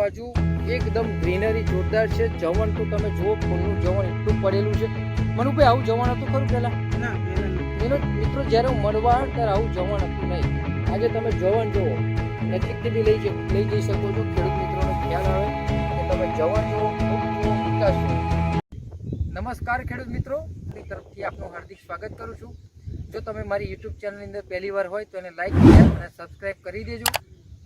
બાજુ એકદમ ગ્રીનરી જોરદાર છે. જવન તો તમે જુઓ ફૂલનું જવન એટલું પડેલું છે. મનુભાઈ આવું જવન હતું ખરું પહેલાં? એનો મિત્રો જ્યારે હું મળવા ત્યારે આવું જવન હતું નહીં. આજે તમે જવન જુઓ. નજીકથી બી લઈ લઈ જઈ શકો છો. ખેડૂત મિત્રોને ખ્યાલ આવે કે તમે જવન જુઓ જુઓ વિકાસ જુઓ. નમસ્કાર ખેડૂત મિત્રો. મારી તરફથી આપનું હાર્દિક સ્વાગત કરું છું. જો તમે મારી યુટ્યુબ ચેનલની અંદર પહેલી વાર હોય તો એને લાઈક શેર અને સબસ્ક્રાઈબ કરી દેજો.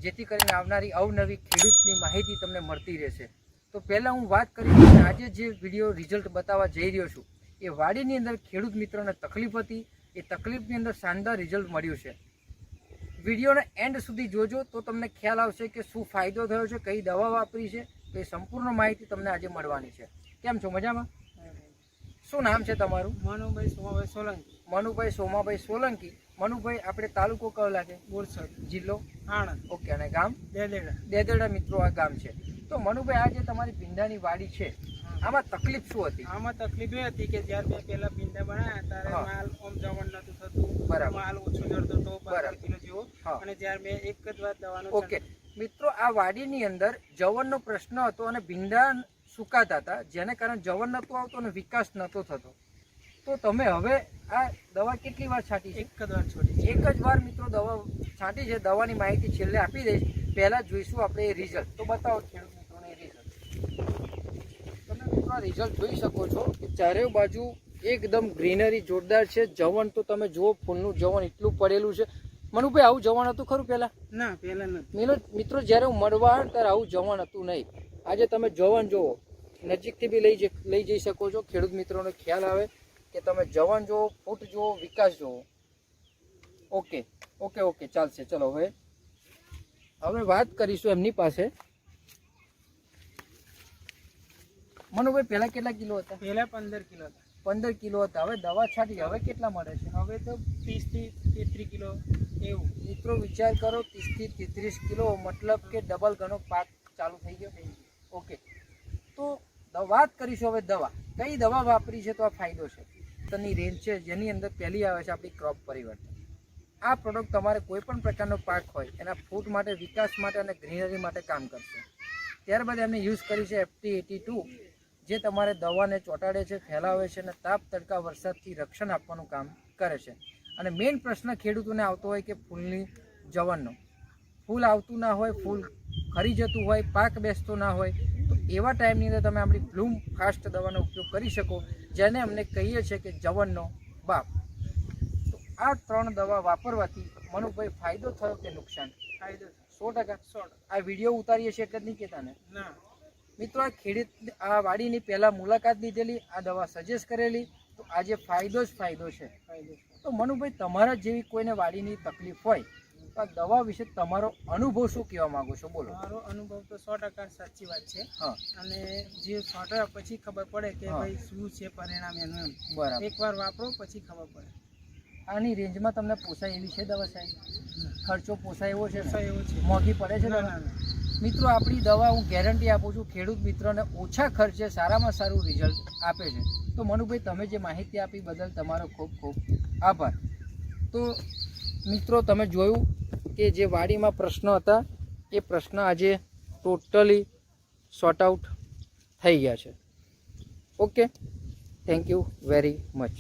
જેથી કરીને આવનારી અવનવી ખેડૂતની માહિતી તમને મળતી રહેશે. તો પહેલાં હું વાત કરીશ કે આજે જે વીડિયો રિઝલ્ટ બતાવવા જઈ રહ્યો છું, એ વાડીની અંદર ખેડૂત મિત્રોને તકલીફ હતી, એ તકલીફની અંદર શાનદાર રિઝલ્ટ મળ્યું છે. વિડીયોને એન્ડ સુધી જોજો તો તમને ખ્યાલ આવશે કે શું ફાયદો થયો છે, કઈ દવા વાપરી છે, તો એ સંપૂર્ણ માહિતી તમને આજે મળવાની છે. કેમ છો, મજામાં? શું નામ છે તમારું? મનુભાઈ સોમાભાઈ સોલંકી. મનુભાઈ સોમાભાઈ સોલંકી. મનુભાઈ આપણે તાલુકો કયો લાગે? બોરસદ. જિલ્લો? આણંદ. ઓકે અને ગામ? દેદેડા. દેદેડા મિત્રો આ ગામ છે. તો મનુભાઈ આ જે તમારી ભીંડાની વાડી છે આમાં તકલીફ શું હતી? આમાં તકલીફ એ હતી કે જ્યારે મેં પેલા ભીંડા બનાવ્યા ત્યારે. માલ ઓમ જવન નતું થતું. બરાબર. માલ ઓછો જડતો હતો બરાબર. કિલો જેવો. અને જ્યારે મેં એક જ વાર દવાનો ઓકે. મિત્રો આ વાડીની અંદર જવનનો પ્રશ્ન હતો અને ભીંડા સુકાતા હતા. જેને કારણે જવન નહોતું આવતું અને વિકાસ નહોતો થતો. તો તમે હવે આ દવા કેટલી વાર છાંટી છે? એક જ વાર છોડી એક જ વાર મિત્રો દવા છાંટી છે. દવાની માહિતી છેલ્લે આપી દઈશ. પહેલાં જોઈશું આપણે એ રિઝલ્ટ તો બતાવો ખેડૂત મિત્રોને રિઝલ્ટ તમે મિત્રો રિઝલ્ટ જોઈ શકો છો કે ચારે બાજુ એકદમ ગ્રીનરી જોરદાર છે. જવન તો તમે જુઓ ફૂલનું જવન એટલું પડેલું છે. મનુભાઈ આવું જવન હતું ખરું પહેલાં? ના પહેલાં નથી. મિત્રો જ્યારે હું મળવા ત્યારે આવું જવન હતું નહીં. આજે તમે જવન જુઓ નજીકથી બી લઈ લઈ જઈ શકો છો. ખેડૂત મિત્રોને ખ્યાલ આવે કે તમે જવન જુઓ ફૂટ જુઓ વિકાસ જુઓ ઓકે ઓકે ઓકે ચાલશે. ચલો હવે હવે વાત કરીશું એમની પાસે. મનુભાઈ પહેલા કેટલા કિલો હતા? પેલા પંદર કિલો હતા. પંદર કિલો હતા. હવે દવા છાંટી હવે કેટલા મળે છે? હવે તો ત્રીસથી તેત્રીસ કિલો એવું. મિત્રો વિચાર કરો ત્રીસથી તેત્રીસ કિલો મતલબ કે ડબલ ગણો પાક ચાલુ થઈ ગયો. ઓકે તો વાત કરીશું હવે દવા. કઈ દવા વાપરી છે તો આ ફાયદો છે? તની રેન્જ છે, જેની અંદર પહેલી આવે છે આપણી ક્રોપ પરિવર્તન. આ પ્રોડક્ટ તમારે કોઈ પણ પ્રકારનો પાક હોય, એના ફૂટ માટે, વિકાસ માટે અને ગ્રીનરી માટે કામ કરશે. ત્યારબાદ એમને યુઝ કરી છે એફટી એટી ટુ જે તમારે દવાને ચોંટાડે છે, ફેલાવે છે અને તાપ તડકા વરસાદથી રક્ષણ આપવાનું કામ કરે છે. અને મેઇન પ્રશ્ન ખેડૂતોને આવતો હોય કે ફૂલની જવનનો. ફૂલ આવતું ના હોય, ફૂલ ખરી જતું હોય પાક બેસતો ના હોય તો એવા ટાઈમની અંદર તમે આપણી બ્લૂમ ફાસ્ટ દવાનો ઉપયોગ કરી શકો જેને અમને કહીએ છીએ કે જવનનો બાપ. તો આ ત્રણ દવા વાપરવાથી મનુભાઈ ફાયદો થયો કે નુકસાન? ફાયદો સો ટકા. સો આ વીડિયો ઉતારીએ છીએ એટલે જ નહીં કહેતા ને. મિત્રો આ ખેડૂત આ વાડીની પહેલાં મુલાકાત લીધેલી આ દવા સજેસ્ટ કરેલી તો આજે ફાયદો જ ફાયદો છે. તો મનુભાઈ તમારા જેવી કોઈને વાડીની તકલીફ હોય આ દવા વિશે તમારો અનુભવ શું કહેવા માંગો છો? બોલો. મારો અનુભવ તો સો ટકા સાચી વાત છે. અને જે છોટાયા પછી ખબર પડે કે ભાઈ શું છે પરિણામ એનું એમ. બરાબર. એકવાર વાપરો પછી ખબર પડે. આની રેન્જમાં તમને પોસાય એવી છે દવા સાહેબ? ખર્ચો પોસાય એવો છે સા એવો છે. મોંઘી પડે છે દવા. મિત્રો આપણી દવા હું ગેરંટી આપું છું ખેડૂત મિત્રોને ઓછા ખર્ચે સારામાં સારું રિઝલ્ટ આપે છે. તો મનુભાઈ તમે જે માહિતી આપી બદલ તમારો ખૂબ ખૂબ આભાર. તો મિત્રો તમે જોયું કે જે વાડીમાં પ્રશ્નો હતા, એ પ્રશ્ન આજે ટોટલી સોર્ટ આઉટ થઈ ગયા છે. Okay thank you very much